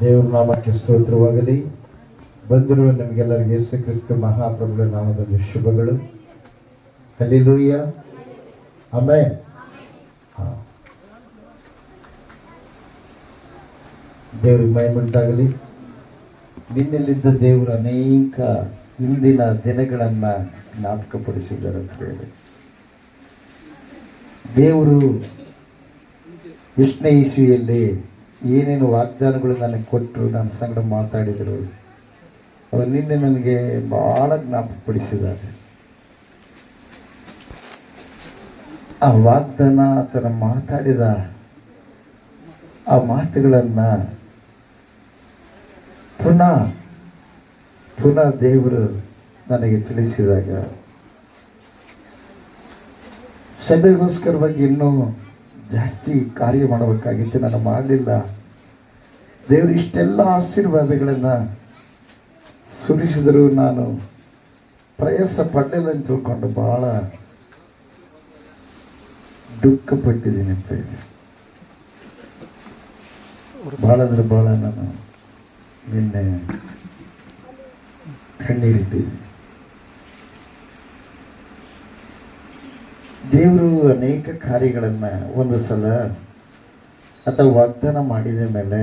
ದೇವರ ನಾಮಕ್ಕೆ ಸ್ತೋತ್ರವಾಗಲಿ. ಬಂದಿರುವ ನಿಮಗೆಲ್ಲರಿಗೆ ಯೇಸು ಕ್ರಿಸ್ತ ಮಹಾಪ್ರಭುಗಳ ನಾಮದಲ್ಲಿ ಶುಭಗಳು. ಹಲ್ಲಿಲೂಯ್ಯ ಆಮೇ ದೇವ್ರಿಗೆ ಮೈಮುಂಟಾಗಲಿ ನಿನ್ನೆಲ್ಲಿದ್ದ ದೇವರು ಅನೇಕ ಹಿಂದಿನ ದಿನಗಳನ್ನು ಜ್ಞಾಪಕಪಡಿಸಿದ್ದಾರೆ ಅಂತ ದೇವರು ಎಷ್ಟನೇ ಇಸ್ವಿಯಲ್ಲಿ ಏನೇನು ವಾಗ್ದಾನಗಳು ನನಗೆ ಕೊಟ್ಟರು ನನ್ನ ಸಂಗಡ ಮಾತಾಡಿದರು, ಅವರು ನಿನ್ನೆ ನನಗೆ ಭಾಳ ಜ್ಞಾಪಕಪಡಿಸಿದ್ದಾರೆ. ಆ ವಾಗ್ದಾನ ಆತನ ಮಾತಾಡಿದ ಆ ಮಾತುಗಳನ್ನು ಪುನಃ ಪುನಃ ದೇವರು ನನಗೆ ತಿಳಿಸಿದಾಗ, ಸಭೆಗೋಸ್ಕರವಾಗಿ ಇನ್ನೂ ಜಾಸ್ತಿ ಕಾರ್ಯ ಮಾಡಬೇಕಾಗಿತ್ತು, ನಾನು ಮಾಡಲಿಲ್ಲ. ದೇವರು ಇಷ್ಟೆಲ್ಲ ಆಶೀರ್ವಾದಗಳನ್ನು ಸುರಿಸಿದರೂ ನಾನು ಪ್ರಯಾಸ ಪಡಲಿಲ್ಲ ಅಂತ ತಿಳ್ಕೊಂಡು ಭಾಳ ದುಃಖಪಟ್ಟಿದ್ದೀನಿ ಅಂತ ಹೇಳಿ. ಭಾಳ ಅಂದರೆ ಭಾಳ ನಾನು ನಿನ್ನೆ ಕಣ್ಣೀರಿಟ್ಟಿದ್ದೀನಿ. ದೇವರು ಅನೇಕ ಕಾರ್ಯಗಳನ್ನು ಒಂದು ಸಲ ಅಥವಾ ವಾಗ್ದಾನ ಮಾಡಿದ ಮೇಲೆ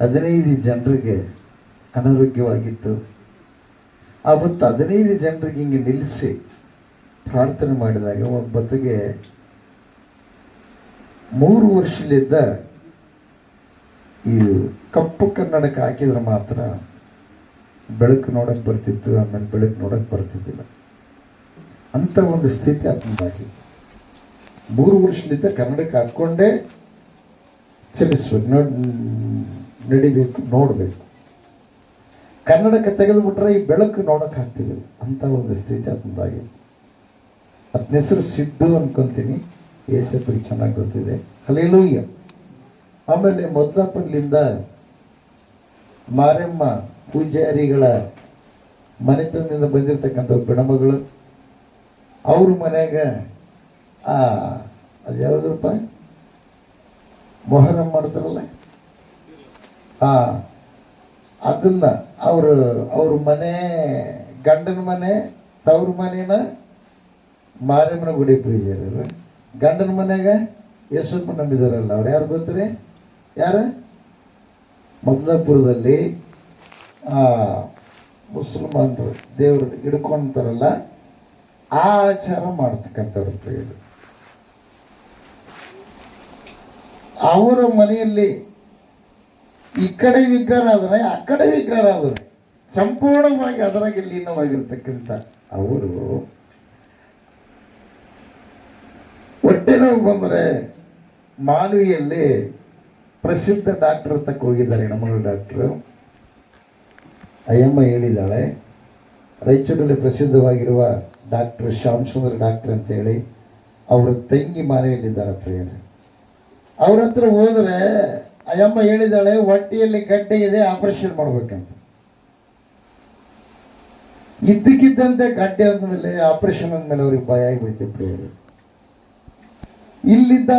ಹದಿನೈದು ಜನರಿಗೆ ಅನಾರೋಗ್ಯವಾಗಿತ್ತು. ಆವತ್ತು ಹದಿನೈದು ಜನರಿಗೆ ಹಿಂಗೆ ನಿಲ್ಲಿಸಿ ಪ್ರಾರ್ಥನೆ ಮಾಡಿದಾಗ ಒಬ್ಬತ್ತಿಗೆ ಮೂರು ವರ್ಷಲಿದ್ದ ಈ ಕಪ್ಪು ಕನ್ನಡಕ್ಕೆ ಹಾಕಿದ್ರೆ ಮಾತ್ರ ಬೆಳಕು ನೋಡಕ್ಕೆ ಬರ್ತಿತ್ತು, ಆಮೇಲೆ ಬೆಳಕು ನೋಡಕ್ಕೆ ಬರ್ತಿದ್ದಿಲ್ಲ. ಅಂಥ ಒಂದು ಸ್ಥಿತಿ ಆತನದಾಗಿ ಮೂರು ವರ್ಷದಿಂದ ಕನ್ನಡಕ್ಕೆ ಹಾಕ್ಕೊಂಡೇ ಚಲಿಸ್ಬೇಕು ನೋಡ್ ನಡಿಬೇಕು, ನೋಡಬೇಕು. ಕನ್ನಡಕ್ಕೆ ತೆಗೆದುಬಿಟ್ರೆ ಈ ಬೆಳಕು ನೋಡೋಕೆ ಆಗ್ತಿಲ್ಲ. ಅಂಥ ಒಂದು ಸ್ಥಿತಿ ಆತನದಾಗಿ ಅದನ್ನ ಹೆಸರು ಸಿದ್ದು ಅನ್ಕೊಂತೀನಿ. ಏಸಪ್ಪರಿಗೆ ಚೆನ್ನಾಗಿ ಗೊತ್ತಿದೆ. ಹಲೇಲೂಯ್ಯ ಆಮೇಲೆ ಮೊದಲಪ್ಪಲಿಂದ ಮಾರಮ್ಮ ಪೂಜಾರಿಗಳ ಮನೆತನದಿಂದ ಬಂದಿರತಕ್ಕಂಥ ಬಿಡಮಗಳು ಅವ್ರ ಮನೆಗೆ, ಆ, ಅದು ಯಾವುದಪ್ಪ ಮೊಹರಂ ಮಾಡ್ತಾರಲ್ಲ? ಆ, ಅದನ್ನ ಅವರು, ಅವ್ರ ಮನೆ, ಗಂಡನ ಮನೆ, ತವ್ರ ಮನೇನ ಮಾರಿಮನ ಗುಡಿ ಪೂಜಾರರು ಗಂಡನ ಮನೆಯಾಗ ಯಶಪ್ಪ ನಂಬಿದಾರಲ್ಲ, ಅವ್ರು ಯಾರು ಗೊತ್ತ್ರಿ ಯಾರು? ಮದ್ಲಾಪುರದಲ್ಲಿ ಮುಸಲ್ಮಾನರು ದೇವ್ರ ಹಿಡ್ಕೊಂತಾರಲ್ಲ ಆ ಆಚಾರ ಮಾಡ್ತಕ್ಕಂಥವ್ರು ಪ್ರಿಯರು ಅವರ ಮನೆಯಲ್ಲಿ ಈ ಕಡೆ ವಿಗ್ರಹ ಆದರೆ ಆ ಕಡೆ ವಿಗ್ರಹ ಆದರೆ ಸಂಪೂರ್ಣವಾಗಿ ಅದರಾಗೆ ಲೀನವಾಗಿರ್ತಕ್ಕಂಥ ಅವರು ಹೊಟ್ಟೆ ನೋವು ಬಂದರೆ ಮಾನವಿಯಲ್ಲಿ ಪ್ರಸಿದ್ಧ ಡಾಕ್ಟರ್ ತಕ್ಕ ಹೋಗಿದ್ದಾರೆ, ಹೆಣ್ಮಗಳು ಡಾಕ್ಟ್ರು. ಅಯ್ಯಮ್ಮ ಹೇಳಿದ್ದಾಳೆ ರಾಯಚೂರಲ್ಲಿ ಪ್ರಸಿದ್ಧವಾಗಿರುವ ಡಾಕ್ಟರ್ ಶ್ಯಾಮ್ ಸುಂದರ್ ಡಾಕ್ಟರ್ ಅಂತೇಳಿ ಅವರ ತಂಗಿ ಮನೆಯಲ್ಲಿದ್ದಾರೆ ಪ್ರಿಯರೇ. ಅವ್ರ ಹತ್ರ ಹೋದ್ರೆ ಅಯ್ಯಮ್ಮ ಹೇಳಿದಾಳೆ, ಹೊಟ್ಟೆಯಲ್ಲಿ ಗಡ್ಡೆ ಇದೆ, ಆಪರೇಷನ್ ಮಾಡ್ಬೇಕಂತ. ಇದ್ದಕ್ಕಿದ್ದಂತೆ ಗಡ್ಡೆ ಅಂದಮೇಲೆ ಆಪರೇಷನ್ ಅಂದಮೇಲೆ ಅವ್ರಿಗೆ ಭಯ ಆಗಿಬಿಡ್ತು ಪ್ರಿಯರೇ. ಇಲ್ಲಿದ್ದ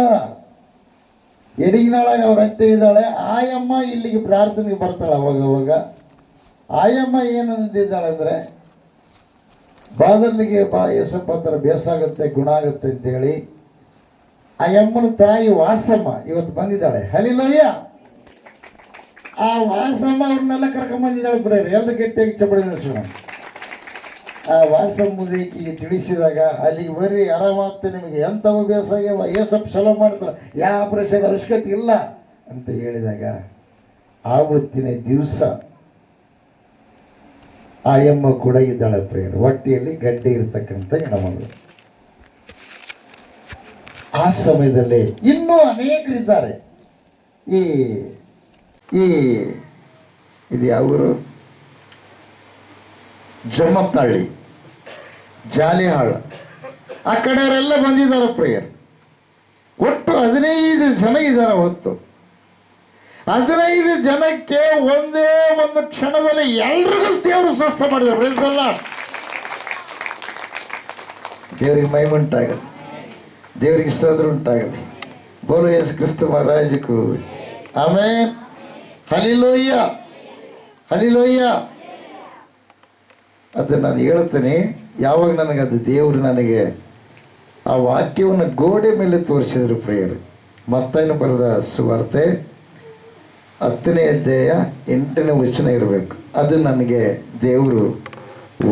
ಎಡಗಿನಾಳಾಗ ಅವ್ರ ಅತ್ತೆ ಇದ್ದಾಳೆ, ಆಯಮ್ಮ ಇಲ್ಲಿಗೆ ಪ್ರಾರ್ಥನೆಗೆ ಬರ್ತಾಳೆ ಅವಾಗ ಅವಾಗ. ಆಯಮ್ಮ ಏನು ಅಂದಿದ್ದಾಳೆ ಅಂದರೆ ಬಾದಲ್ಲಿಗೆ ಬಾ ಯಶಪ್ಪ ಹತ್ರ ಬೇಸಾಗುತ್ತೆ, ಗುಣ ಆಗುತ್ತೆ ಅಂತೇಳಿ ಆ ಯಮ್ಮನ ತಾಯಿ ವಾಸಮ್ಮ ಇವತ್ತು ಬಂದಿದ್ದಾಳೆ. ಹಲಿಲಯ್ಯ ಆ ವಾಸಮ್ಮ ಅವ್ರನ್ನೆಲ್ಲ ಕರ್ಕೊಂಬಂದಿದ್ದಾಳೆ ಬಿಡ್ರಿ. ಎಲ್ಲ ಗಟ್ಟಿಯಾಗಿ ಚಪ್ಪಡಿ ನಡೆಸೋಣ ಆ ವಾಸಮ್ಮ ಮುದಕಿಗೆ ತಿಳಿಸಿದಾಗ ಅಲ್ಲಿಗೆ ಬರ್ರಿ ಆರಾಮಾಗ್ತದೆ ನಿಮಗೆ. ಎಂಥವು ಬೇಸಾಗ್ಯವ ಏಸಪ್ಪ ಚಲೋ ಮಾಡ್ತಾರೆ. ಯಾವ ಆಪರೇಷನ್ ಅವಶ್ಯಕತೆ ಇಲ್ಲ ಅಂತ ಹೇಳಿದಾಗ, ಆವತ್ತಿನ ದಿವಸ ಆಯಮ್ಮ ಕೂಡ ಇದ್ದಾಳೆ ಪ್ರೇಯರ್ ಹೊಟ್ಟೆಯಲ್ಲಿ ಗಡ್ಡೆ ಇರತಕ್ಕಂಥ ಹೆಣಮಗಳು. ಆ ಸಮಯದಲ್ಲಿ ಇನ್ನೂ ಅನೇಕರಿದ್ದಾರೆ. ಈ ಈ, ಇದು ಯಾವರು? ಜಮ್ಮತ್ತಳ್ಳಿ ಜಾಲಿಹಾಳ ಆ ಕಡೆಯವರೆಲ್ಲ ಬಂದಿದ್ದಾರೆ ಪ್ರೇಯರ್. ಒಟ್ಟು ಹದಿನೈದು ಜನ ಇದ್ದಾರೆ ಹೊತ್ತು. ಹದಿನೈದು ಜನಕ್ಕೆ ಒಂದೇ ಒಂದು ಕ್ಷಣದಲ್ಲಿ ಎಲ್ರಿಗೂ ದೇವರು ಸ್ವಸ್ಥ ಮಾಡಿದ್ರು. ಮೈ ದೇವರಿಗೆ ಮೈಮುಂಟಾಗಲಿ ದೇವರಿಗೆ ಸ್ತೋತ್ರ ಉಂಟಾಗಲಿ. ಬೋಲು ಯೇಸು ಕ್ರಿಸ್ತ ಮಹಾರಾಜಕ್ಕೂ. ಆಮೇ ಹಲಿಲೋಯ್ಯ ಹಲಿಲೋಯ್ಯ ಅದು ನಾನು ಹೇಳ್ತೇನೆ, ಯಾವಾಗ ನನಗೆ ಅದು ದೇವರು ನನಗೆ ಆ ವಾಕ್ಯವನ್ನು ಗೋಡೆ ಮೇಲೆ ತೋರಿಸಿದ್ರು ಪ್ರೇಯರು. ಮತ್ತೇನು ಬರೆದ ಸುವಾರ್ತೆ. ಹತ್ತನೇ ಅಧ್ಯಾಯ ಎಂಟನೇ ವಚನ ಇರಬೇಕು. ಅದು ನನಗೆ ದೇವರು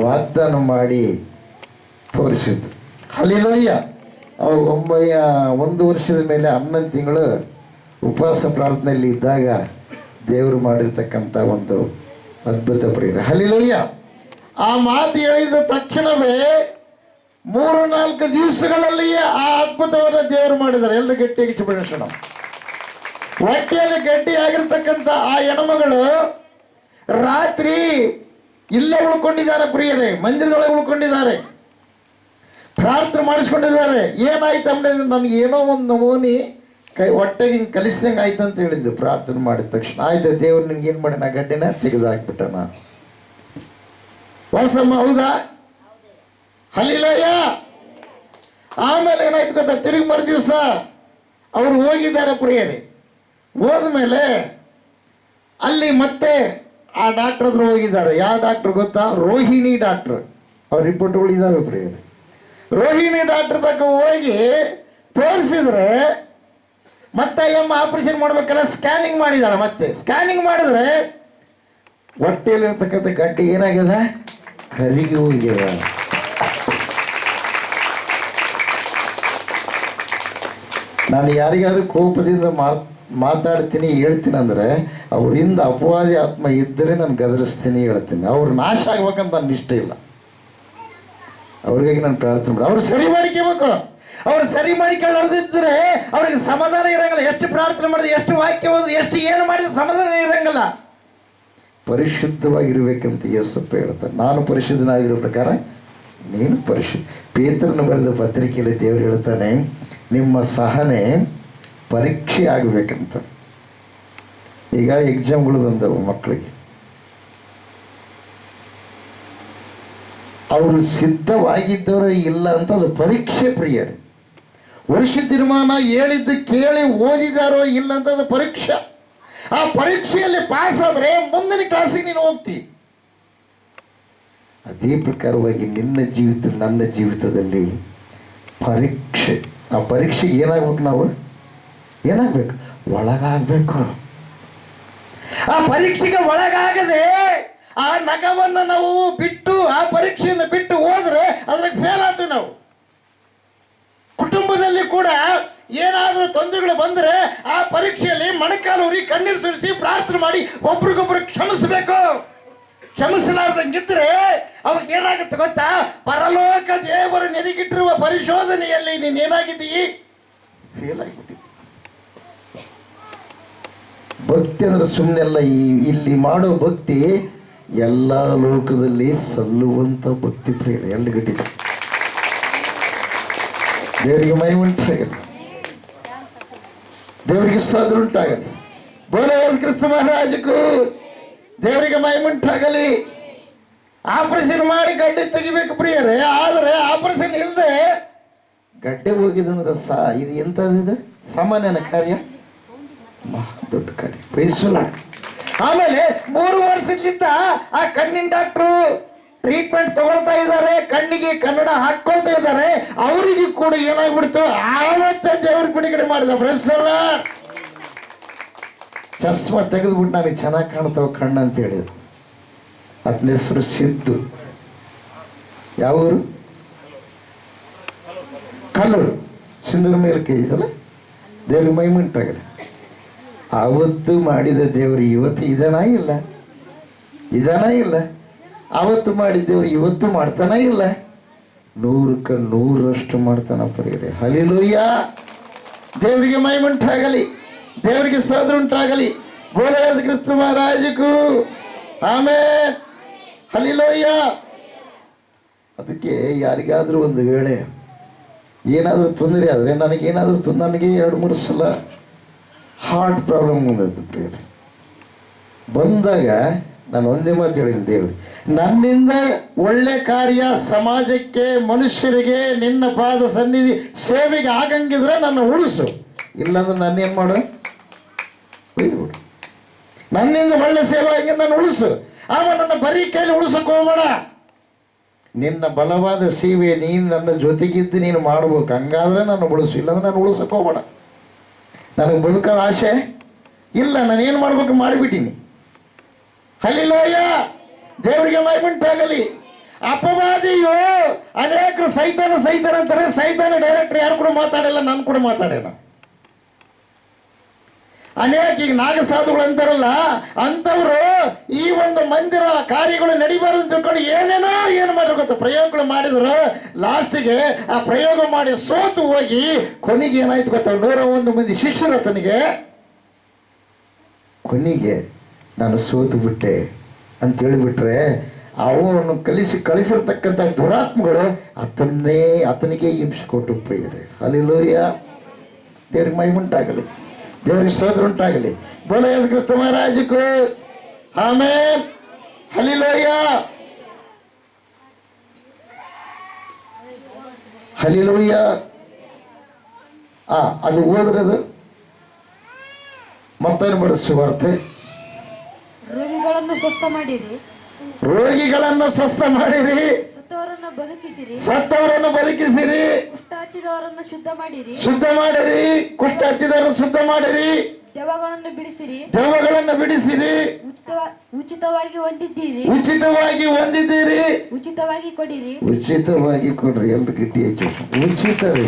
ವಾಗ್ದಾನ ಮಾಡಿ ತೋರಿಸಿದ್ದು. ಅಲ್ಲಿಲ್ಲಯ್ಯ ಅವ್ರು ಒಂಬೈಯ ಒಂದು ವರ್ಷದ ಮೇಲೆ ಹನ್ನೊಂದು ತಿಂಗಳು ಉಪವಾಸ ಪ್ರಾರ್ಥನೆಯಲ್ಲಿ ಇದ್ದಾಗ ದೇವರು ಮಾಡಿರ್ತಕ್ಕಂಥ ಒಂದು ಅದ್ಭುತ ಪ್ರಿಯರು ಹಲಿಲೋಯ್ಯ ಆ ಮಾತು ಹೇಳಿದ ತಕ್ಷಣವೇ ಮೂರು ನಾಲ್ಕು ದಿವಸಗಳಲ್ಲಿಯೇ ಆ ಅದ್ಭುತವನ್ನು ದೇವರು ಮಾಡಿದ್ದಾರೆ. ಎಲ್ಲ ಗಟ್ಟಿಯಾಗಿ ಚುಬಡಿಸೋಣ ಹೊಟ್ಟೆಯಲ್ಲಿ ಗಡ್ಡಿ ಆಗಿರ್ತಕ್ಕಂಥ ಆ ಹೆಣ್ಮಗಳು ರಾತ್ರಿ ಇಲ್ಲೇ ಉಳ್ಕೊಂಡಿದ್ದಾರೆ ಪ್ರಿಯರೇ, ಮಂದಿರದೊಳಗೆ ಉಳ್ಕೊಂಡಿದ್ದಾರೆ. ಪ್ರಾರ್ಥನೆ ಮಾಡಿಸ್ಕೊಂಡಿದ್ದಾರೆ. ಏನಾಯ್ತು ಅಂದ್ರೆ ನನಗೆ ಏನೋ ಒಂದು ನಮೂನಿ ಕೈ ಹೊಟ್ಟೆಗೆ ಹಿಂಗೆ ಕಲಿಸ್ದಂಗೆ ಆಯ್ತು ಅಂತ ಹೇಳಿದ್ದು. ಪ್ರಾರ್ಥನೆ ಮಾಡಿದ ತಕ್ಷಣ ಆಯ್ತು, ದೇವ್ರು ನಿಂಗೆ ಏನು ಮಾಡಿ ನಾ ಗಡ್ಡೆನ ತೆಗೆದಾಕ್ಬಿಟ್ಟಣ ವಾಸಮ್ಮ, ಹೌದಾ? ಹಲಿಲಯ್ಯ! ಆಮೇಲೆ ಏನಾಯ್ತು ಗೊತ್ತಾ? ತಿರುಗಿ ಮರು ದಿವಸ ಅವರು ಹೋಗಿದ್ದಾರೆ ಪ್ರಿಯರೇ. ಹೋದ್ಮೇಲೆ ಅಲ್ಲಿ ಮತ್ತೆ ಆ ಡಾಕ್ಟರ್ ಹತ್ರ ಹೋಗಿದ್ದಾರೆ. ಯಾವ ಡಾಕ್ಟರ್ ಗೊತ್ತಾ? ರೋಹಿಣಿ ಡಾಕ್ಟರ್ ಅವ್ರ ರಿಪೋರ್ಟ್ಗಳು ಇದಾವೆ ಪ್ರಿಯರೇ. ರೋಹಿಣಿ ಡಾಕ್ಟರ್ ತಕ್ಕ ಹೋಗಿ ತೋರಿಸಿದ್ರೆ ಮತ್ತೆ ಎಮ್ಮ ಆಪರೇಷನ್ ಮಾಡ್ಬೇಕಲ್ಲ ಸ್ಕ್ಯಾನಿಂಗ್ ಮಾಡಿದ್ದಾಳೆ ಮತ್ತೆ. ಸ್ಕ್ಯಾನಿಂಗ್ ಮಾಡಿದ್ರೆ ಹೊಟ್ಟೆಯಲ್ಲಿರ್ತಕ್ಕಂಥ ಗಡ್ಡೆ ಏನಾಗಿದೆ ಕರಿಗೆ ಹೋಗಿದೆ. ನಾನು ಯಾರಿಗಾದ್ರೂ ಕೋಪದಿಂದ ಮಾತ್ ಮಾತಾಡ್ತೀನಿ, ಹೇಳ್ತೀನಿ ಅಂದರೆ, ಅವರಿಂದ ಅಪವಾದಿ ಆತ್ಮ ಇದ್ದರೆ ನಾನು ಗದರಿಸ್ತೀನಿ, ಹೇಳ್ತೀನಿ. ಅವ್ರು ನಾಶ ಆಗ್ಬೇಕಂತ ನನ್ನ ಇಷ್ಟ ಇಲ್ಲ. ಅವ್ರಿಗಾಗಿ ನಾನು ಪ್ರಾರ್ಥನೆ ಮಾಡಿ ಅವ್ರು ಸರಿ ಮಾಡಿಕೋಬೇಕು ಅವ್ರು ಸರಿ ಮಾಡಿಕೊಳ್ಳೋದಿದ್ರೆ ಅವ್ರಿಗೆ ಸಮಾಧಾನ ಇರಂಗಿಲ್ಲ. ಎಷ್ಟು ಪ್ರಾರ್ಥನೆ ಮಾಡಿದ್ರು, ಎಷ್ಟು ವಾಕ್ಯ ಹೋದ್ರೆ ಎಷ್ಟು ಏನು ಮಾಡಿದ್ರು ಸಮಾಧಾನ ಇರಂಗಿಲ್ಲ. ಪರಿಶುದ್ಧವಾಗಿರ್ಬೇಕಂತ ಯೇಸಪ್ಪ ಹೇಳ್ತಾರೆ. ನಾನು ಪರಿಶುದ್ಧನಾಗಿರೋ ಪ್ರಕಾರ ನೀನು ಪರಿಶುದ್ಧ ಪೇತ್ರನ ಬರೆದ ಪತ್ರಿಕೆಯಲ್ಲಿ ದೇವರು ಹೇಳ್ತಾನೆ, ನಿಮ್ಮ ಸಹನೆ ಪರೀಕ್ಷೆ ಆಗಬೇಕಂತ ಈಗ ಎಕ್ಸಾಮ್ಗಳು ಬಂದವು ಮಕ್ಕಳಿಗೆ. ಅವರು ಸಿದ್ಧವಾಗಿದ್ದರೋ ಇಲ್ಲ ಅಂತ ಅದು ಪರೀಕ್ಷೆ ಪ್ರಿಯರು. ವರ್ಷ ತೀರ್ಮಾನ ಹೇಳಿದ್ದು ಕೇಳಿ ಓದಿದಾರೋ ಇಲ್ಲ ಅಂತ ಅದು ಪರೀಕ್ಷೆ. ಆ ಪರೀಕ್ಷೆಯಲ್ಲಿ ಪಾಸ್ ಆದರೆ ಮುಂದಿನ ಕ್ಲಾಸಿಗೆ ನೀನು ಹೋಗ್ತಿ. ಅದೇ ಪ್ರಕಾರವಾಗಿ ನಿನ್ನ ಜೀವಿತ ನನ್ನ ಜೀವಿತದಲ್ಲಿ ಪರೀಕ್ಷೆ. ಆ ಪರೀಕ್ಷೆಗೆ ಏನಾಗ್ಬೇಕು ನಾವು? ಏನಾಗ್ಬೇಕು? ಒಳಗಾಗಬೇಕು. ಆ ಪರೀಕ್ಷೆಗೆ ಒಳಗಾಗದೆ ಆ ನಗವನ್ನು ನಾವು ಬಿಟ್ಟು, ಆ ಪರೀಕ್ಷೆಯನ್ನು ಬಿಟ್ಟು ಹೋದ್ರೆ ಅದ್ರಾಗ ಫೇಲ್ ಆಯ್ತು ನಾವು. ಕುಟುಂಬದಲ್ಲಿ ಕೂಡ ಏನಾದರೂ ತೊಂದರೆಗಳು ಬಂದರೆ ಆ ಪರೀಕ್ಷೆಯಲ್ಲಿ ಮಣಕಾಲು ಉರಿ, ಕಣ್ಣೀರು ಸುರಿಸಿ ಪ್ರಾರ್ಥನೆ ಮಾಡಿ ಒಬ್ರಿಗೊಬ್ರು ಕ್ಷಮಿಸಬೇಕು. ಕ್ಷಮಿಸಲಾರ್ದಂಗಿದ್ರೆ ಅವಾಗ ಏನಾಗುತ್ತೆ ಗೊತ್ತಾ? ಪರಲೋಕ ದೇವರು ನೆನಗಿಟ್ಟಿರುವ ಪರಿಶೋಧನೆಯಲ್ಲಿ ನೀನು ಏನಾಗಿದ್ದೀ ಫೇಲ್ ಆಗಿಬಿಟ್ಟಿ ಭಕ್ತಿ ಅಂದ್ರೆ ಸುಮ್ಮನೆಲ್ಲ ಈ ಇಲ್ಲಿ ಮಾಡೋ ಭಕ್ತಿ ಎಲ್ಲ ಲೋಕದಲ್ಲಿ ಸಲ್ಲುವಂಥ ಭಕ್ತಿ ಪ್ರಿಯ ಎಲ್ಲ ಗಟ್ಟಿದೆ? ದೇವರಿಗೆ ಮೈ ಉಂಟಾಗಲಿ. ದೇವರಿಗೆ ಸಾದ್ರ ಉಂಟಾಗಲಿ. ಬೋಲೋ ಕ್ರಿಸ್ತ ಮಹಾರಾಜಕ್ಕೂ ದೇವರಿಗೆ ಮೈ ಉಂಟಾಗಲಿ. ಆಪರೇಷನ್ ಮಾಡಿ ಗಡ್ಡೆ ತೆಗಿಬೇಕು ಪ್ರಿಯರೇ. ಆದರೆ ಆಪರೇಷನ್ ಇಲ್ಲದೆ ಗಡ್ಡೆ ಹೋಗಿದಂದ್ರೆ ಸಾ ಇದು ಎಂಥದ್ದು ಸಾಮಾನ್ಯನ ಕಾರ್ಯ? ದೊಡ್ಡ ಕಾರ್ಯ. ಪ್ರೀಸಲ್ಲ ಆಮೇಲೆ ಮೂರು ವರ್ಷದಿಂದ ಆ ಕಣ್ಣಿನ ಡಾಕ್ಟ್ರು ಟ್ರೀಟ್ಮೆಂಟ್ ತಗೊಳ್ತಾ ಇದ್ದಾರೆ, ಕಣ್ಣಿಗೆ ಕನ್ನಡ ಹಾಕೊಳ್ತಾ ಇದ್ದಾರೆ. ಅವರಿಗೆ ಕೂಡ ಏನಾಗ್ಬಿಡ್ತು? ಆವತ್ತ ದೇವ್ರ ಬಿಡುಗಡೆ ಮಾಡಿದ ಪ್ರೆಸ್ಸಲ್ಲ ಚಸ್ಮ ತೆಗೆದ್ಬಿಟ್ಟು ನನಗೆ ಚೆನ್ನಾಗಿ ಕಾಣ್ತಾವ ಕಣ್ಣು ಅಂತ ಹೇಳಿದ್ರು. ಅದನ್ನ ಹೆಸರು ಸಿದ್ದು. ಯಾವ ಊರು? ಕಲ್ಲೂರು. ಸಿಂಧೂರು ಮೇಲೆ ಕೈ ಇದಲ್ಲ ದೇವ್ರಿಗೆ ಮೈಮುಂಟಾಗಲಿ ಆವತ್ತು ಮಾಡಿದ ದೇವರು ಇವತ್ತು ಇದನ ಇಲ್ಲ. ಇದನ ಇಲ್ಲ. ಆವತ್ತು ಮಾಡಿದ ದೇವರು ಇವತ್ತು ಮಾಡ್ತಾನ ಇಲ್ಲ. ನೂರಕ್ಕೆ ನೂರಷ್ಟು ಮಾಡ್ತಾನ ಪರಿಗರೆ ಹಲಿಲುಯ್ಯ ದೇವರಿಗೆ ಮೈಮುಂಟಾಗಲಿ ದೇವರಿಗೆ ಸ್ತೋತ್ರ ಉಂಟಾಗಲಿ ಗೋಲಯಾದ ಕ್ರಿಸ್ತ ಮಹಾರಾಜಕ್ಕೂ. ಆಮೇಲೆ ಹಲಿಲೋಯ್ಯ ಅದಕ್ಕೆ ಯಾರಿಗಾದರೂ ಒಂದು ವೇಳೆ ಏನಾದರೂ ತೊಂದರೆ ಆದರೆ ನನಗೇನಾದರೂ ತೊಂದರೆ ನನಗೆ ಎರಡು ಮೂರು ಸಲ ಹಾರ್ಟ್ ಪ್ರಾಬ್ಲಮ್ ಬಂದದ್ದು ಪ್ರಿಯರೇ ಬಂದಾಗ ನಾನು ಒಂದೇ ಮಾತು ಹೇಳಿದ್ದೀನಿ ದೇವ್ರಿ, ನನ್ನಿಂದ ಒಳ್ಳೆ ಕಾರ್ಯ ಸಮಾಜಕ್ಕೆ, ಮನುಷ್ಯರಿಗೆ, ನಿನ್ನ ಪಾದ ಸನ್ನಿಧಿ ಸೇವೆಗೆ ಆಗಂಗಿದ್ರೆ ನನ್ನ ಉಳಿಸು. ಇಲ್ಲಾಂದ್ರೆ ನಾನೇನು ಮಾಡು? ಒಯ್ದುಬಿಡು ನನ್ನಿಂದ ಒಳ್ಳೆ ಸೇವೆ ಆಗಿ ನಾನು ಉಳಿಸು. ಆವ ನನ್ನ ಬರೀ ಕೈಲಿ ಉಳಿಸಕ್ಕೆ ಹೋಗ್ಬೇಡ. ನಿನ್ನ ಬಲವಾದ ಸೇವೆ ನೀನು ನನ್ನ ಜೊತೆಗಿದ್ದು ನೀನು ಮಾಡ್ಬೇಕು. ಹಂಗಾದ್ರೆ ನಾನು ಉಳಿಸು. ಇಲ್ಲಾಂದ್ರೆ ನಾನು ಉಳಿಸಕ್ಕೆ ಹೋಗ್ಬೇಡ. ನನಗೆ ಬದುಕೋದು ಆಸೆ? ಇಲ್ಲ, ನಾನು ಏನು ಮಾಡ್ಬೇಕು ಮಾಡಿಬಿಟ್ಟೀನಿ ಅಯ್ಯ ದೇವರಿಗೆ ಆಗಲಿ. ಅಪವಾದಿಯು ಅನೇಕರು ಸೈತಾನ ಸೈತಾನ ಅಂತಾರೆ. ಸೈತಾನ ಡೈರೆಕ್ಟರ್ ಯಾರು ಕೂಡ ಮಾತಾಡಲ್ಲ, ನಾನು ಕೂಡ ಮಾತಾಡೇನ ಅನೇಕ ಈಗ ನಾಗಸಾಧುಗಳು ಅಂತಾರಲ್ಲ, ಅಂಥವ್ರು ಈ ಒಂದು ಮಂದಿರ ಕಾರ್ಯಗಳು ನಡಿಬಾರ್ದು ಅಂತ ತಿಳ್ಕೊಂಡು ಏನೇನೋ ಏನು ಮಾಡಿದ್ರು ಗೊತ್ತಾ? ಪ್ರಯೋಗಗಳು ಮಾಡಿದ್ರು. ಲಾಸ್ಟಿಗೆ ಆ ಪ್ರಯೋಗ ಮಾಡಿ ಸೋತು ಹೋಗಿ ಕೊನೆಗೆ ಏನಾಯ್ತು ಗೊತ್ತಾ? ನೂರ ಒಂದು ಮಂದಿ ಶಿಷ್ಯರು ತನಗೆ ಕೊನೆಗೆ ನಾನು ಸೋತು ಬಿಟ್ಟೆ. ಅಂತ ಹೇಳಿಬಿಟ್ರೆ, ಅವನು ಕಲಿಸಿ ಕಳಿಸಿರ್ತಕ್ಕಂಥ ದುರಾತ್ಮಗಳು ಆತನ್ನೇ, ಆತನಿಗೆ ಹಿಂಸೆ ಕೊಟ್ಟು ಪ್ರಿಯರೇ ಅಲ್ಲಿಲೂಯ ದೇವ್ರಿಗೆ ಮೈ ಉಂಟಾಗಲಿ. ದೇವರಿಗೆ ಸ್ತೋತ್ರ ಉಂಟಾಗಲಿ. ಬೋಲ ಕ್ರಿಸ್ತ ಮಹಾರಾಜಕ್ಕೂ. ಆಮೇಲೆ ಹಲಿಲೋಯ ಹಲಿಲೋಯ ಆ ಅದು ಓದ್ರದು ಮತ್ತೇನು ಬಡ ಸುವಾರ್ತೆ? ರೋಗಿಗಳನ್ನು ಸ್ವಸ್ಥ ಮಾಡಿರಿ. ರೋಗಿಗಳನ್ನು ಸ್ವಸ್ಥ ಮಾಡಿರಿ. ಸತ್ತವರನ್ನು ಬದುಕಿಸಿರಿ. ಸತ್ತವರನ್ನು ಬದುಕಿಸಿರಿ. ಕುಷ್ಠ ಹತ್ತಿದವರನ್ನು ಶುದ್ಧ ಮಾಡಿರಿ. ಶುದ್ಧ ಮಾಡಿರಿ. ಕುಷ್ಠ ಹತ್ತಿದವರನ್ನು ಶುದ್ಧ ಮಾಡಿರಿ. ದೇವಗಳನ್ನು ಬಿಡಿಸಿರಿ. ದೇವಗಳನ್ನು ಬಿಡಿಸಿರಿ. ಉಚಿತವ ಉಚಿತವಾಗಿ ಹೊಂದಿದ್ದೀರಿ. ಉಚಿತವಾಗಿ ಹೊಂದಿದ್ದೀರಿ. ಉಚಿತವಾಗಿ ಕೊಡಿರಿ. ಉಚಿತವಾಗಿ ಕೊಡ್ರಿ. ಎಲ್ರು ಗಿಟ್ಟಿ ಹೆಚ್ಚು ಉಚಿತ ರೀ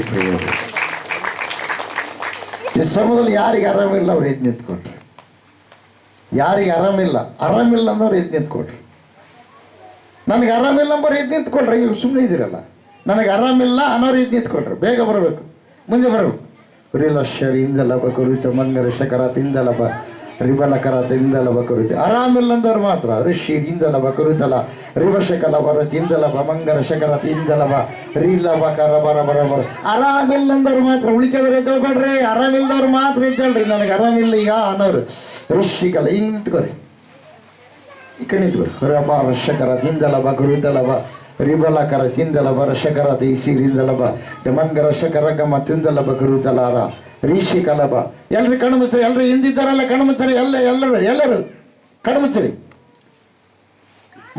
ಈ ಸಮಯದಲ್ಲಿ ಯಾರಿಗೆ ಆರಾಮಿಲ್ಲ ಅವ್ರು ಎದ್ದು ನಿಂತ್ಕೊಟ್ರಿ ಯಾರಿಗೆ ಆರಾಮಿಲ್ಲ. ಆರಾಮಿಲ್ಲ ಅಂದ್ರೆ ಎದ್ದು ನಿಂತ್ಕೊಟ್ರಿ ನನಗೆ ಆರಾಮಿಲ್ಲ ಅಂಬರ್ ಎದ್ದು ನಿಂತ್ಕೊಳ್ರಿ. ನೀವು ಸುಮ್ಮನೆ ಇದ್ದೀರಲ್ಲ. ನನಗೆ ಆರಾಮಿಲ್ಲ ಅನ್ನೋರು ಎದ್ದು ನಿಂತ್ಕೊಳ್ರಿ. ಬೇಗ ಬರಬೇಕು. ಮುಂದೆ ಬರಬೇಕು. ರೀಲಶರಿ ಇಂದಲ್ಲ ಬ ಕುರಿತ ಮಂಗರ ಶಕರಾತ್ ರಿಬಲ ರಿಬಲಕರಾತ್ ಬ ಕುರಿತ ಆರಾಮಿಲ್ಲ ಅಂದವ್ರು ಮಾತ್ರ. ಋಷಿ ಇಂದಲಭ ಕುರಿತಲ ರಿವಶಕಲ ಬರತ್ ಬ ಮಂಗರ ಶಕರಾತ್ ರೀಲ ರೀಲಭ ಕರ ಬರ ಬರ ಬರ. ಆರಾಮಿಲ್ಲ ಅಂದವ್ರು ಮಾತ್ರ. ಉಳಿಕೆದ್ರೆ ಎದ್ದೋಗ್ಬೇಡ್ರಿ ಆರಾಮಿಲ್ಲದವ್ರು ಮಾತ್ರ ಇದ್ದಲ್ರಿ ನನಗೆ ಆರಾಮಿಲ್ಲ ಈಗ ಅನ್ನೋರು. ಋಷಿಕಲ ಹಿಂಗೆ ನಿಂತ್ಕೊರಿ ಈ ರಭ ರಶಕರ ತಿಂದಲಭ ಗುರುತಲಭ ರಿಬಲಕರ ತಿಂದಲಭ ರಶಕರ ತೀಸಿರಿಂದಲಭ ಮಂಗರ ರಷಕರ ಗಮ, ತಿಂದಲಭ ಗುರುತಲಾರ ರೀಷಿ ಕಲಭ. ಎಲ್ರು ಕಣ್ಮುಚ್ಚರಿ ಎಲ್ರು ಹಿಂದಿದ್ದಾರಲ್ಲ ಕಣ್ಮುಚ್ಚರಿ ಎಲ್ಲ ಎಲ್ಲರೂ ಎಲ್ಲರೂ. ಕಣ್ಮುಚ್ಚರಿ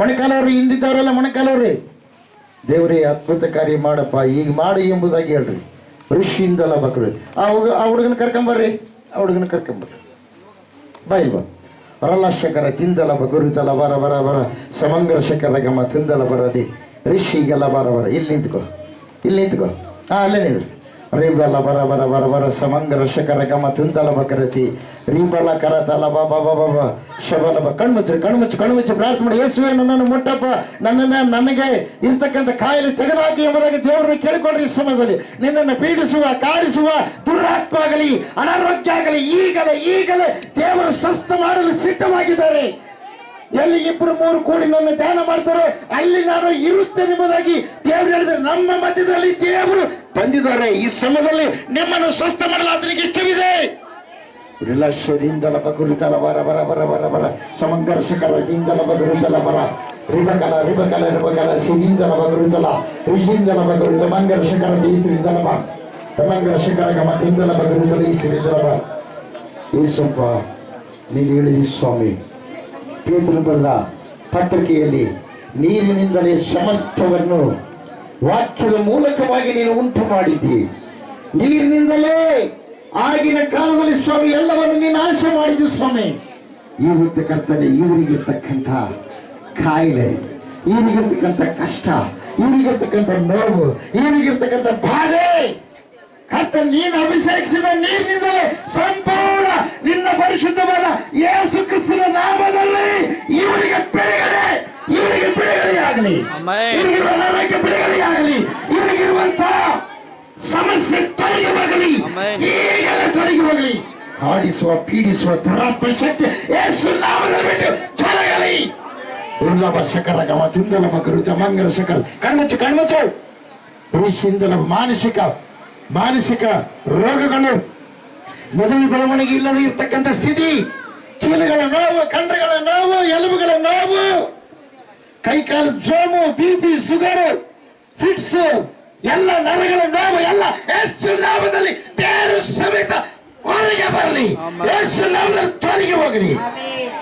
ಮಣಿಕಾಲವ್ರಿ ಹಿಂದಿದ್ದಾರಲ್ಲ ಮಣಿಕಾಲವ್ರಿ. ದೇವರೇ ಅದ್ಭುತ ಕಾರ್ಯ ಮಾಡಪ್ಪ, ಈಗ ಮಾಡಿ ಎಂಬುದಾಗಿ ಹೇಳ್ರಿ. ಋಷಿಯಿಂದಲ್ಲ ಬಕ್ರಿ ಆ ಹುಡುಗ ಆ ಹುಡುಗನ ಕರ್ಕೊಂಬರ್ರಿ, ಆ ಹುಡುಗನ ಕರ್ಕೊಂಬರ್ರಿ. ಬಾಯ್ ಬಾ. ವರಲ ಶಕರ ತಿಂದಲ ಗುರುತಲ ಬರ ಬರ ಬರ. ಸಮಂಗಲ ಶಕರ ಗಮ ತಿಂದಲ ಬರದಿ. ಋಷಿಗೆಲ್ಲ ಬರ ಬರ. ಇಲ್ಲಿ ನಿಂತ್ಕೋ. ಇಲ್ಲಿ ನಿಂತ್ಕೋ. ಹಾಂ ಅಲ್ಲೇ ನಿಂದ್ರಿ ರೀಬಲ ಬರ ಬರ ಬರ ಬರ ಸಮಂಗ ಶಕರ ಗಮ ತಿಂದಲ ಬಕರತಿ ರೀಬಲ ಕರತಲ ಬಾ ಬಾ ಬಾ ಬಾ ಕಣ್ಮುಚ್ಚ್ರಿ ಕಣ್ಮುಚ್ಚಿ ಕಣ್ಮುಚ್ಚಿ ಪ್ರಾರ್ಥನೆ ಮಾಡಿ, ಯೇಸುವೆ, ನನ್ನನ್ನು ಮುಟ್ಟಪ್ಪ. ನನ್ನನ್ನು, ನನಗೆ ಇರ್ತಕ್ಕಂಥ ಕಾಯಿಲೆ ತೆಗೆದಾಕಿ ಎಂಬುದಾಗಿ ದೇವರನ್ನು ಕೇಳಿಕೊಳ್ಳ್ರಿ ಈ ಸಮಯದಲ್ಲಿ. ನಿನ್ನನ್ನು ಪೀಡಿಸುವ, ಕಾಡಿಸುವ ದುರಾತ್ಮ ಆಗಲಿ, ಅನಾರೋಗ್ಯ ಆಗಲಿ, ಈಗಲೇ ಈಗಲೇ ದೇವರು ಸ್ವಸ್ಥ ಮಾಡಲು ಸಿದ್ಧವಾಗಿದ್ದಾರೆ. ಎಲ್ಲಿ ಇಬ್ಬರು ಮೂರು ಕೂಡಿ ನನ್ನ ಧ್ಯಾನ ಮಾಡ್ತಾರೆ, ಅಲ್ಲಿ ನಾನು ಇರುತ್ತೇನೆ ಎಂಬುದಾಗಿ ದೇವರು ಹೇಳಿದ್ರೆ ನಮ್ಮ ಮಧ್ಯದಲ್ಲಿ ದೇವರು ಬಂದಿದ್ದಾರೆ. ಈ ಸಮಯದಲ್ಲಿ ನಿಮ್ಮನ್ನು ಸ್ವಸ್ಥ ಮಾಡಲು ಆತನಿಗೆ ಇಷ್ಟವಿದೆ. ರಿಲಶ್ವರಿಂದಲ ಬಗುರಿತಲ ಬರ ಬರ ಬರ ಬರ ಬರ ಸಮಂಗರ್ಷಕರ ದಿಂದಲ ಬಗುರಿತಲ ಬರ ರಿಬಕಲ ರಿಬಕಲ ರಿಬಕಲ ಸಿರಿಂದಲ ಬಗುರಿತಲ ಋಷಿಂದಲ ಬಗುರಿತ ಮಂಗರ ಶಿಖರ ಈಶ್ವರಿಂದಲ ಬ. ಸಮಂಗರ ಶಿಖರ ಗಮ ತಿಂದಲ ಈ ಈಶ್ವರಿಂದಲ ಬ. ಏಸಪ್ಪ, ನೀನು ಹೇಳಿದಿ ಸ್ವಾಮಿ ಪೇತ್ರನು ಬರೆದ ಪತ್ರಿಕೆಯಲ್ಲಿ ನೀರಿನಿಂದಲೇ ಸಮಸ್ತವನ್ನು ವಾಕ್ಯದ ಮೂಲಕವಾಗಿ ನೀನು ಉಂಟು ಮಾಡಿದ್ದಿ. ನೀರಿನಿಂದಲೇ ಆಗಿನ ಕಾಲದಲ್ಲಿ ಸ್ವಾಮಿ ಎಲ್ಲವನ್ನು ನೀನು ನಾಶ ಮಾಡಿದ್ದು ಸ್ವಾಮಿ. ಇವತ್ತಕ್ಕಂಥದ್ದು ಇವರಿಗಿರ್ತಕ್ಕಂಥ ಕಾಯಿಲೆ ಇವರಿಗಿರ್ತಕ್ಕಂಥ ಕಷ್ಟ ಇವರಿಗಿರ್ತಕ್ಕಂಥ ನೋವು ಇವರಿಗಿರ್ತಕ್ಕಂಥ ಬಾಧೆ. ಕರ್ತ, ನೀನು ಅಭಿಷೇಕಿಸಿದ ನೀರಿನಿಂದಲೇ ಸಂಪೂರ್ಣ ನಿನ್ನ ಪರಿಶುದ್ಧವಾದ ಯೇಸು ಕ್ರಿಸ್ತನ ನಾಮದಲ್ಲಿ ಬಿಡುಗಡೆ ಆಗಲಿ ಇವರಿಗಿರುವ ಅನಾರೋಗ್ಯ ಬಿಡುಗಡೆ ಆಗಲಿ ಇವರಿಗಿರುವಂತ ಸಮಸ್ಯೆ ತೊಲಗಿ ಹೋಗಲಿ ಈಗಲೇ ತೊಲಗಿ ಹೋಗಲಿ ಆಡಿಸುವ ಪೀಡಿಸುವ ದುರಾತ್ಮ ಶಕ್ತಿ ಯೇಸು ನಾಮದಲ್ಲಿ ಬಿಟ್ಟು ತೊಲಗಲಿ ಉರ್ಲಭ ಶಕರ ಗಮ ತುಂದಲಭ ಗುರುತ ಮಂಗಲ ಶಕರ ಕಣ್ಮುಚ್ಚು ಕಣ್ಮುಚ್ಚು ಋಷಿಯಿಂದಲ ಮಾನಸಿಕ ಮಾನಸಿಕ ರೋಗಗಳು ಮೊದಲು ಬೆಳವಣಿಗೆ ಇಲ್ಲದೆ ಇರ್ತಕ್ಕಂಥ ಸ್ಥಿತಿ ಕೀಲುಗಳ ನೋವು ಕಂಡ್ರಗಳ ನೋವು ಎಲುಬುಗಳ ನೋವು ಕೈಕಾಲು ಜೋಮು ಬಿ ಪಿ ಶುಗರ್ ಫಿಟ್ಸ್ ಎಲ್ಲ ನರಗಳ ನೋವು ಎಲ್ಲ ಎಷ್ಟು ನಾಮದಲ್ಲಿ ಬೇರು ಸಮೇತ ಹೊರಗೆ ಬರಲಿ. ಎಷ್ಟು ಲಾಭದಲ್ಲಿ ತೊಲಗಿ ಹೋಗಲಿ.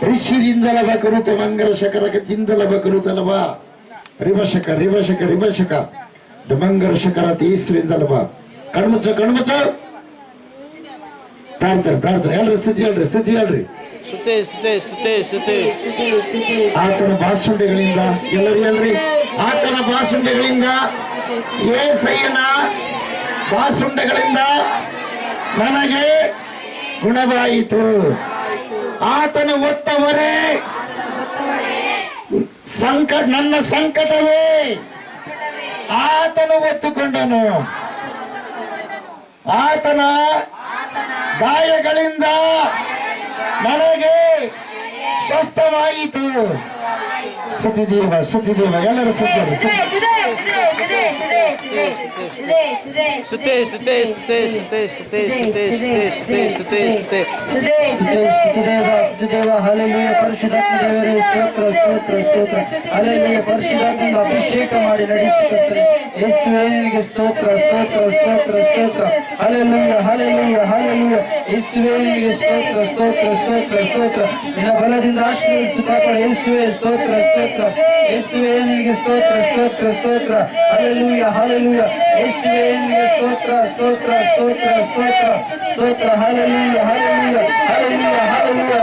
ಋಷಿರಿಂದಲ ಬಕರುತ ಕರುತ ಮಂಗಲ ಶಕರಕ ತಿಂದಲ ಕರುತಲವ ರಿವಶಕ ರಿವಶಕ ರಿವಶಕ. ಮಂಗಲ ಶಕರ ತೀಸ್ರಿಂದಲವ ಕಣ್ಮುಚ್ಚ ಕಣ್ಮುಚ್ಚ. ಪ್ರಾರ್ಥನೆ ಪ್ರಾರ್ಥನೆ. ಹೇಳ್ರಿ ಸ್ಥಿತಿ ಹೇಳ್ರಿ ಸ್ಥಿತಿ ಹೇಳ್ರಿ. ಆತನ ಬಾಸುಂಡೆಗಳಿಂದ, ಎಲ್ಲರೂ ಹೇಳ್ರಿ. ಆತನ ಬಾಸುಂಡೆಗಳಿಂದ, ಏಸಯ್ಯನ ಬಾಸುಂಡೆಗಳಿಂದ ನನಗೆ ಗುಣವಾಯಿತು. ಆತನ ಒತ್ತವರೇ ಸಂಕಟ, ನನ್ನ ಸಂಕಟವೇ. ಆತನು ಒತ್ತುಕೊಂಡನು. ಆತನ ಗಾಯಗಳಿಂದ ನನಗೆ ಸ್ವಸ್ಥವಾಯಿತು. ಸುದ್ದಿ ದೀರ್ಘ ಸುದ್ದಿ ದೀರ್ಘ ಎಲ್ಲರೂ ಸುದ್ದಿ ಅಭಿಷೇಕ ಮಾಡಿ ನಡೆಸುತ್ತಾರೆ ಯೇಸುವೇ ನಿನಗೆ ಸ್ತೋತ್ರ ಸ್ತೋತ್ರ ಸ್ತೋತ್ರ ಸ್ತೋತ್ರ ಅಲೆಲುಯ್ಯ ಹಲೆಲುಯ್ಯ ಹಲೆಲುಯ್ಯ ಯೇಸುವೇ ನಿನಗೆ ಸ್ತೋತ್ರ ಸ್ತೋತ್ರ ಸ್ತೋತ್ರ ಸ್ತೋತ್ರ ನಿನ್ನ ಬಲದಿಂದ ಆಶ್ರಯಿಸು ಪಾಪ ಯೇಸುವೆ ಸ್ತೋತ್ರ ಸ್ತೋತ್ರ ಯೇಸುವೇ ನಿನಗೆ ಸ್ತೋತ್ರ ಸ್ತೋತ್ರ ಸ್ತೋತ್ರ ಹಲೆಲೂಯ ಹಲೆಲೂಯ ಯೇಸುವೇ ನಿನಗೆ ಸ್ತೋತ್ರ ಸ್ತೋತ್ರ ಸ್ತೋತ್ರ ಸ್ತೋತ್ರ ಸ್ತೋತ್ರ hallelujah hallelujah hallelujah hallelujah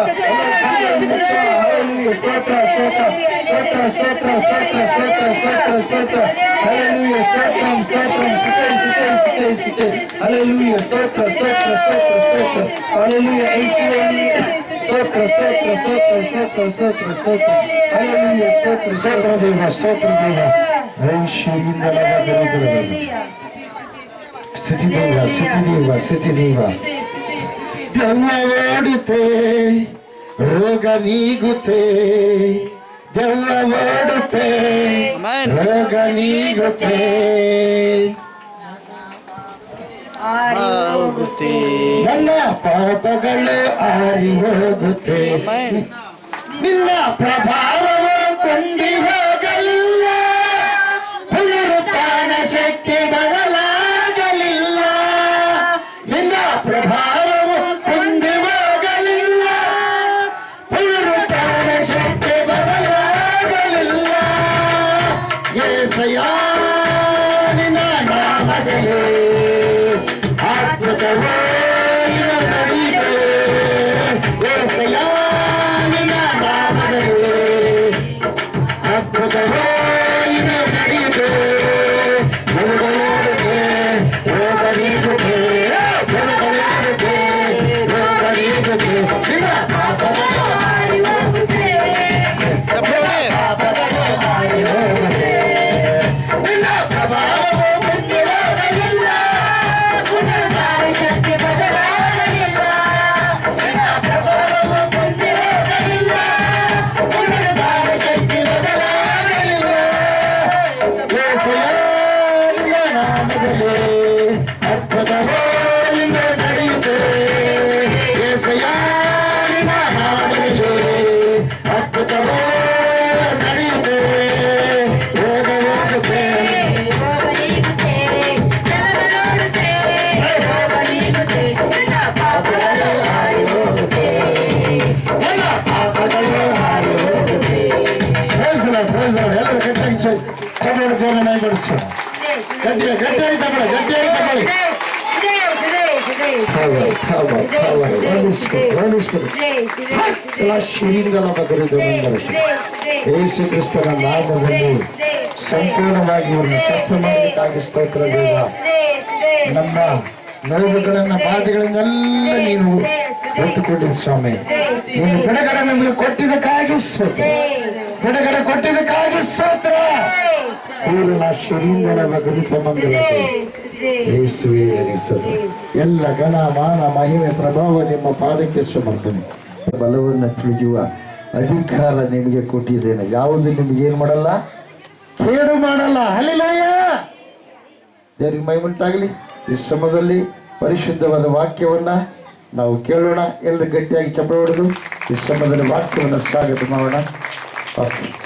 Hallelujah. Sotra, sotra, sotra, sotra, sotra, sotra, sotra, sotra. Hallelujah. Sotram, sotram, sitay, sitay, sitay, sitay. Hallelujah. Sotra, sotra, sotra, sotra. Hallelujah. Israel. Sotra, sotra, sotra, sotra, sotra, sotra. Hallelujah. Sotra, sotra, deva, sotra, deva. Reishirinda lava berutra lava. Siti deva, siti deva, siti ರೋಗ ನೀಗುತ್ತೆ ದೆವ್ವ ಓಡುತ್ತೆ ರೋಗ ನೀಗುತ್ತೆ. ಹೋಗುತ್ತೆ ನನ್ನ ಪಾಪಗಳು ಆರಿ ಹೋಗುತ್ತೆ. ನಿನ್ನ ಪ್ರಭಾವವು ಕೊಂಡಿ power, ಮಾಡಿಸ್ತಾರೆ ಗಟ್ಟಿಗೆ ಗಟ್ಟಿಯಾಗಿ ತಗೊಳ್ಳಿ ಗಟ್ಟಿಯಾಗಿ ತಗೊಳ್ಳಿ. ಯೇಸು ಕ್ರಿಸ್ತನ ನಾಮದಲ್ಲಿ ಸಂಪೂರ್ಣವಾಗಿ ಇವ್ರನ್ನ ಸ್ವಸ್ಥ ಮಾಡಲಿಕ್ಕಾಗಿ ಸ್ತೋತ್ರ ದೇವ ನಮ್ಮ ನೋವುಗಳನ್ನ ಬಾಧೆಗಳನ್ನೆಲ್ಲ ನೀನು ಹೊತ್ತುಕೊಂಡಿದ್ದ ಸ್ವಾಮಿ. ನೀನು ಬಿಡುಗಡೆ ನಮಗೆ ಕೊಟ್ಟಿದ್ದಕ್ಕಾಗಿ ಸ್ತೋತ್ರ. ಬಿಡುಗಡೆ ಕೊಟ್ಟಿದ್ದಕ್ಕಾಗಿ ಸ್ತೋತ್ರ. ಊರಿನ ಶ್ರೀಂಗಳ ನಿನಗೆ ಎಲ್ಲ ಘನ, ಮಾನ, ಮಹಿಮೆ, ಪ್ರಭಾವ ನಿಮ್ಮ ಪಾದಕ್ಕೆ ಸಮರ್ಪಣೆ. ಬಲವನ್ನು ತಿಳಿಯುವ ಅಧಿಕಾರ ನಿಮಗೆ ಕೊಟ್ಟಿದ್ದೇನೆ. ಯಾವುದು ನಿಮ್ಗೆ ಏನು ಮಾಡಲ್ಲ? ಕೇಡು ಮಾಡಲ್ಲ. ಹಲಿಲಾಯ ದೇವ್ರಿಗೆ ಮೈ ಉಂಟಾಗಲಿ ಈ ಶ್ರಮದಲ್ಲಿ ಪರಿಶುದ್ಧವಾದ ವಾಕ್ಯವನ್ನ ನಾವು ಕೇಳೋಣ. ಎಲ್ಲರೂ ಗಟ್ಟಿಯಾಗಿ ಚಪ್ಪಳ ಹೊಡೆದು ಈ ಶ್ರಮದಲ್ಲಿ ವಾಕ್ಯವನ್ನು ಸ್ವಾಗತ ಮಾಡೋಣ. 好